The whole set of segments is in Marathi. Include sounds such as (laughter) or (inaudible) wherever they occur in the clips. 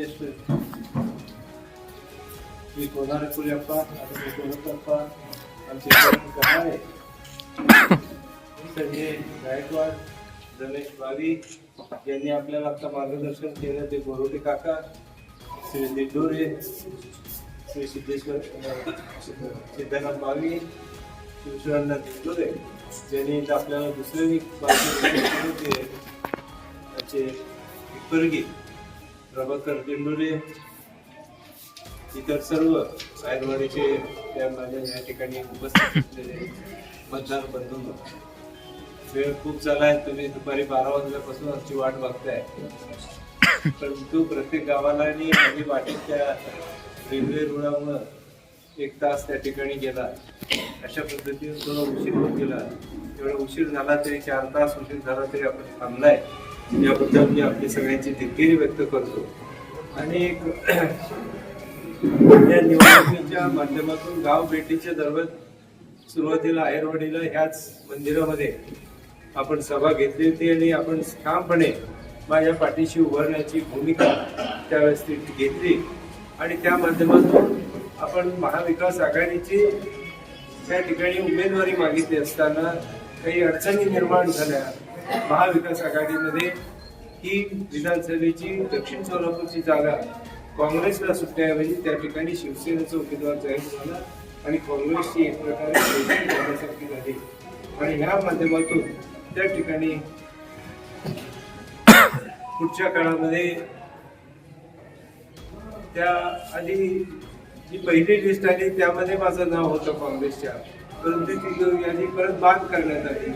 ज्येष्ठ श्री कोणारे पुरेप्पा आणि कोणतप्पा आमचे आहे संजय गायकवाड रमेश बावी यांनी आपल्याला आता मार्गदर्शन केलं ते बोरोडे काका श्री दिंडोरे श्री सिद्धेश्वर सिद्धनाथ बावी शिवशरणाथ दिंडोरे ज्यांनी आपल्याला दुसरे बातमी त्याचे हिप्परगी प्रभाकर दिंडोरे इतर सर्व सायरवाडीचे त्या माझ्या या ठिकाणी उपस्थित असलेले मतदार बंधू वेळ खूप झाला आहे तुम्ही दुपारी बारा वाजल्यापासून आमची वाट बघताय. परंतु प्रत्येक गावाला आणि माझी वाटेच्या रेल्वे रुळामुळं एक तास त्या ठिकाणी गेला. अशा पद्धतीने थोडा उशीर होत गेला. एवढा उशीर झाला तरी चार तास उशीर झाला तरी आपण थांबलाय. याबद्दल मी आपली सगळ्यांची दिलगिरी व्यक्त करतो. आणि एक या निवडणुकीच्या माध्यमातून गाव भेटीच्या दरम्यान सुरुवातीला आयरवाडीला ह्याच मंदिरामध्ये आपण सभा घेतली होती आणि आपण ठामपणे माझ्या पाठीशी उभारण्याची भूमिका त्यावेळेस ती घेतली. आणि त्या माध्यमातून आपण महाविकास आघाडीची त्या ठिकाणी उमेदवारी मागितली असताना काही अडचणी निर्माण झाल्या. महाविकास आघाडीमध्ये ही विधानसभेची दक्षिण सोलापूरची जागा काँग्रेसला सुटण्याऐवजी त्या ठिकाणी शिवसेनेचा उमेदवार जाहीर झाला आणि काँग्रेसची एक प्रकारे झाली. आणि ह्या माध्यमातून त्या ठिकाणी पुढच्या काळामध्ये त्या आधी जी पहिली लिस्ट आली त्यामध्ये माझं नाव होतं काँग्रेसच्या. परंतु ती यादी परत बाद करण्यात आली.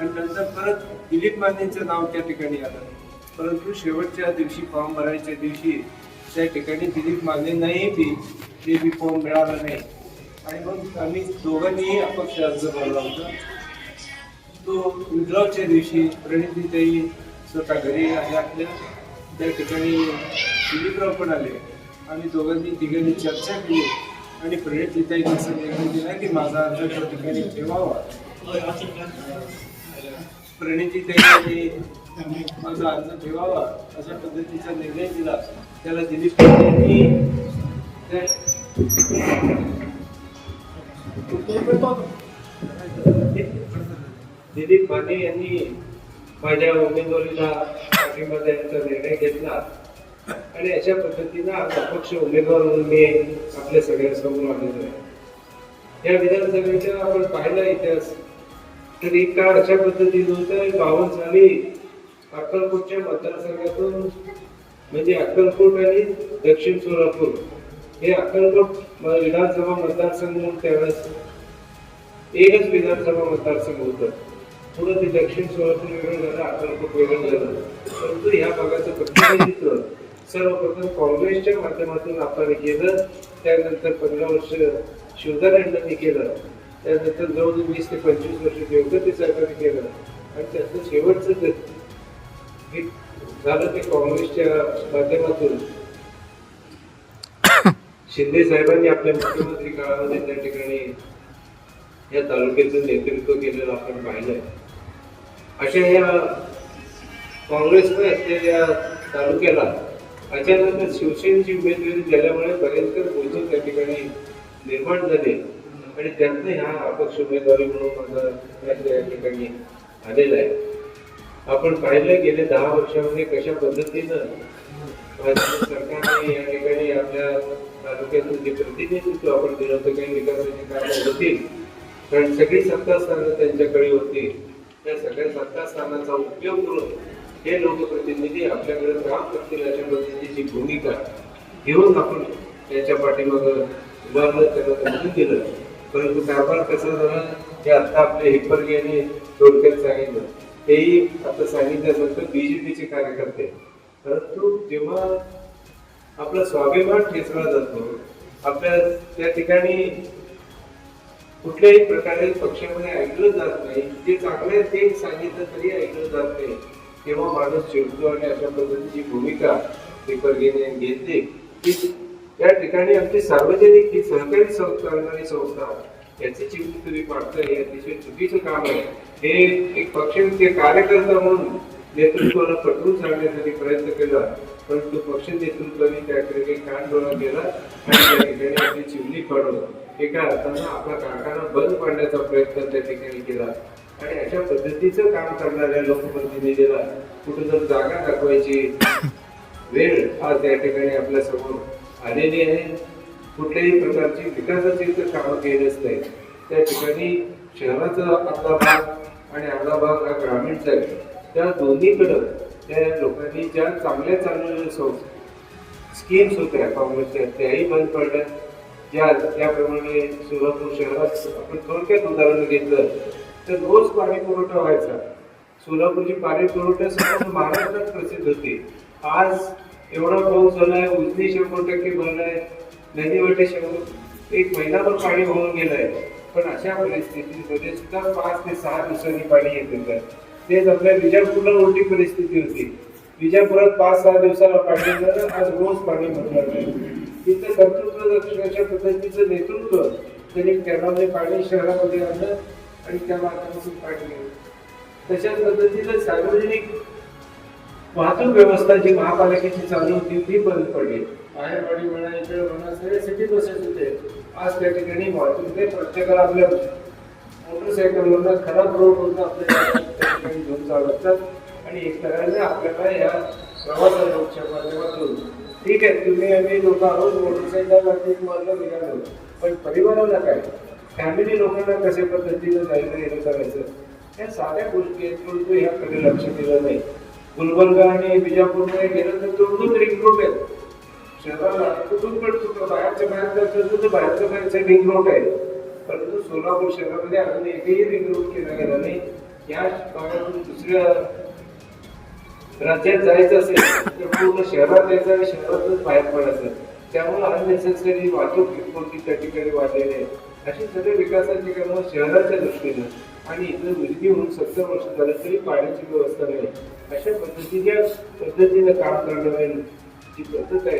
आणि नंतर परत दिलीप मानेंचं नाव त्या ठिकाणी आलं. परंतु शेवटच्या दिवशी फॉर्म भरायच्या दिवशी त्या ठिकाणी दिलीप मानेंनाही ती ते बी फॉर्म मिळाला नाही. आणि मग आम्ही दोघांनीही अपक्ष अर्ज भरला होता. तो विड्रॉच्या दिवशी प्रणितीताई स्वतः घरी आल्या आपल्या. त्या ठिकाणी दिलीपराव पण आले. आम्ही दोघांनी तिघांनी चर्चा केली. आणि प्रणितीताईने असं निर्णय दिला की माझा अर्ज त्या ठिकाणी ठेवावा. प्रणिती माझा अर्ज ठेवावा अशा पद्धतीचा निर्णय दिला. त्याला दिलीप यांनी दिलीप माने यांनी माझ्या उमेदवारीला पाठिंबा द्यायचा निर्णय घेतला. आणि अशा पद्धतीनं आज अपक्ष उमेदवार म्हणून मी आपल्या सगळ्यांसमोर आलेलो आहे. या विधानसभेच्या आपण पाहिला इतिहास. तर एक काळ अशा पद्धतीनं होतं बावन्न साली अक्कलकोटच्या मतदारसंघातून म्हणजे अक्कलकोट आणि दक्षिण सोलापूर हे अक्कलकोट विधानसभा मतदारसंघ म्हणून त्यावेळेस एकच विधानसभा मतदारसंघ होतं. पुढं ते दक्षिण सोलापूर वेगळं झालं अक्कलकोट वेगळं झालं. परंतु ह्या भागाचं प्रतिनिधित्व सर्वप्रथम काँग्रेसच्या माध्यमातून आपण केलं त्यानंतर पंधरा वर्ष शिवदार केलं. त्यानंतर जवळजवळ वीस ते पंचवीस वर्ष देवगती सरकारने केलं आणि त्याचं शेवटचं हे झालं ते काँग्रेसच्या माध्यमातून. (coughs) शिंदे साहेबांनी आपल्या मुख्यमंत्री काळामध्ये त्या ठिकाणी या तालुक्याचं नेतृत्व केलेलं आपण पाहिलंय. अशा या काँग्रेसने असलेल्या तालुक्याला अचानक शिवसेनेची उमेदवारी झाल्यामुळे भयंकर गोंधळ त्या ठिकाणी निर्माण झाले. आणि त्यातनं ह्या अपक्ष उमेदवारी म्हणून माझा या ठिकाणी आलेला आहे. आपण पाहिलं गेले दहा वर्षामध्ये कशा पद्धतीनं सरकारने या ठिकाणी आपल्या तालुक्यातून जे प्रतिनिधित्व आपण दिलं होतं काही विकासाची कामं होतील कारण सगळी सत्तास्थानं त्यांच्याकडे होती. त्या सगळ्या सत्तास्थानाचा उपयोग करून हे लोकप्रतिनिधी आपल्याकडे काम करतील अशा पद्धतीची भूमिका घेऊन आपण त्याच्या पाठीमागं उभारलं त्यांना निवडून दिलं. परंतु कारभार कसं झालं जे आता आपले हिप्परगे यांनी थोडक्यात सांगितलं तेही आता सांगितल्यानंतर बीजेपीचे कार्यकर्ते. परंतु जेव्हा आपला स्वाभिमान ठेचला जातो आपल्या त्या ठिकाणी कुठल्याही प्रकारे पक्षामध्ये ऐकलं जात नाही जे चांगलं आहे ते सांगितलं तरी ऐकलं जात नाही तेव्हा माणूस चिडतो आणि अशा पद्धतीची भूमिका पेपरगेने घेतली. की त्या ठिकाणी आमची सार्वजनिक ही सहकारी संस्था करणारी संस्था याची चिंता तुम्ही पाडताय हे अतिशय चुकीचं काम आहे. हे एक पक्ष कार्यकर्ता म्हणून नेतृत्वाला पटवून सांगण्यासाठी प्रयत्न केला परंतु पक्ष नेतृत्वाने त्या ठिकाणी कानडोळा केला आणि त्या ठिकाणी आपली चिमणी काढून एका अर्थानं आपला कारखाना बंद पाडण्याचा प्रयत्न त्या ठिकाणी केला. आणि अशा पद्धतीचं काम करणाऱ्या लोकप्रतिनिधीला कुठं जर जागा दाखवायची वेळ आज त्या ठिकाणी आपल्यासमोर आलेली आहे. कुठल्याही प्रकारची विकासाची तर कामं केलीच असते त्या ठिकाणी शहराचा आपला भाग आणि आपला भाग हा ग्रामीणचा आहे त्या दोन्हीकडं त्या लोकांनी ज्या चांगल्या चांगल्या स्कीम्स होत्या काँग्रेसच्या त्याही बंद पडल्या. ज्या त्याप्रमाणे सोलापूर शहरात आपण थोडक्यात उदाहरण घेतलं तर रोज पाणी पुरवठा व्हायचा. सोलापूरची पाणी पुरवठा महाराष्ट्रात प्रसिद्ध होती. आज एवढा पाऊस झालाय उजनी शंभर टक्के भरलाय नदीवाटे शंभर एक महिनाभर पाणी होऊन गेलंय. पण अशा परिस्थितीमध्ये सुद्धा पाच ते सहा दिवसांनी पाणी येत होतं. तेच आपल्या विजापूरला उलटी परिस्थिती होती. विजापुरात पाच सहा दिवसाला पाणी झालं आज रोज पाणी भरलं तिथं कर्तृत्व अशा पद्धतीचं नेतृत्व त्यांनी केरळामध्ये पाणी शहरामध्ये आणलं आणि त्या माध्यमातून पाणी गेलं. तशाच पद्धतीनं सार्वजनिक वाहतूक व्यवस्था जी महापालिकेची चालू होती ती बंद पडली. बाहेरवाडी म्हणा इकडे म्हणा सगळे सिटी बसेस होते. आज त्या ठिकाणी वाहतूक ते प्रत्येकाला आपल्या मोटरसायकलवरनं खराब रोड होतं आपल्याला घेऊन जावं लागतात आणि एक तऱ्हेने आपल्याला या प्रवासाच्या माध्यमातून ठीक आहे तुम्ही आम्ही लोक आहोत मोटरसायकल एक मार्ग निघालो. पण परिवाराला काय? फॅमिली लोकांना कशा पद्धतीनं जायचं येणं करायचं? या साध्या गोष्टी आहेत परंतु ह्याकडे लक्ष दिलं नाही. गुलबर्गा आणि विजापूरमध्ये गेलं तर दोन रिंग रोड आहेत शहराला कुठून पण बाहेरच्या बाहेर जायचं तर बाहेरच्या बाहेरचे रिंग रोड आहे. परंतु सोलापूर शहरामध्ये अजून एकही रिंग रोड केला गेला नाही. या भागातून दुसऱ्या राज्यात जायचं असेल तर पूर्ण शहरात जायचं आणि शहरातच बाहेर पडायचं. त्यामुळे अननेसेसरी वाहतूक कोणती त्या ठिकाणी वाढलेली आहे. अशी सगळे विकासाची कामं शहराच्या दृष्टीनं आणि इथं मुलगी होऊन सत्तर वर्ष झालं तरी पाण्याची व्यवस्था नाही. अशा पद्धतीच्या पद्धतीनं काम करणं जी पद्धत आहे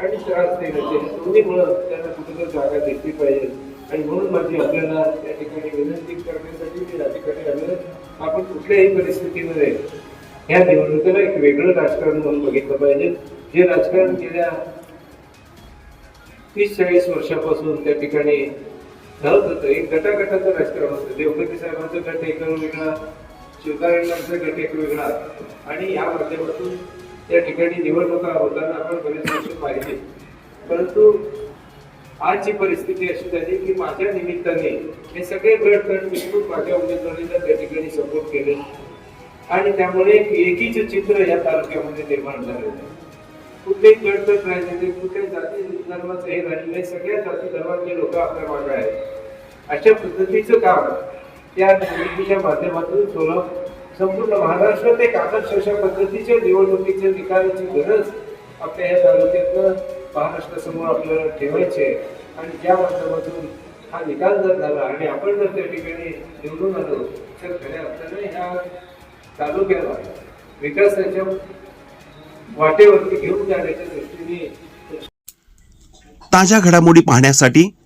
आणि त्रास देण्याची दोन्हीमुळं त्यांना कुठेतरी जागा घेतली पाहिजे. आणि म्हणून माझी आपल्याला त्या ठिकाणी विनंती करण्यासाठी मी या ठिकाणी आलो आपण कुठल्याही परिस्थितीमध्ये ह्या निवडणुकीला एक वेगळं राजकारण म्हणून बघितलं पाहिजे. जे राजकारण गेल्या तीस चाळीस वर्षापासून त्या ठिकाणी घडत होतं. एक गटागटाचं राजकारण होतं. देवगती साहेबांचं गट एक वेगळा शिवकारेंचा गट एक वेगळा. आणि या माध्यमातून त्या ठिकाणी निवडणुका होताना आपण बरेच वर्ष पाहिले. परंतु आजची परिस्थिती अशी झाली की माझ्या निमित्ताने हे सगळे गट गट मिसळून माझ्या उमेदवारीला त्या ठिकाणी सपोर्ट केले. आणि त्यामुळे एक एकीचे चित्र या तालुक्यामध्ये निर्माण झाले. आहे कुठलेही गटगट राहिले नाही जाती धर्माचं हे राहिले नाही सगळ्या जाती धर्मातले लोक आपल्या मागे आहेत. अशा पद्धतीचं काम त्या निवडणुकीच्या माध्यमातून सोनं संपूर्ण महाराष्ट्रात एक आदर्श अशा पद्धतीच्या निवडणुकीच्या निकालाची गरज आपल्या या तालुक्यातनं महाराष्ट्रासमोर आपल्याला ठेवायची आहे. आणि ज्या माध्यमातून हा निकाल जर झाला आणि आपण जर त्या ठिकाणी निवडून आलो तर खऱ्या अर्थाने ह्या तालुक्याला विकासाच्या वाटेवरती घेऊन जाण्याच्या दृष्टीने ताज्या घडामोडी पाहण्यासाठी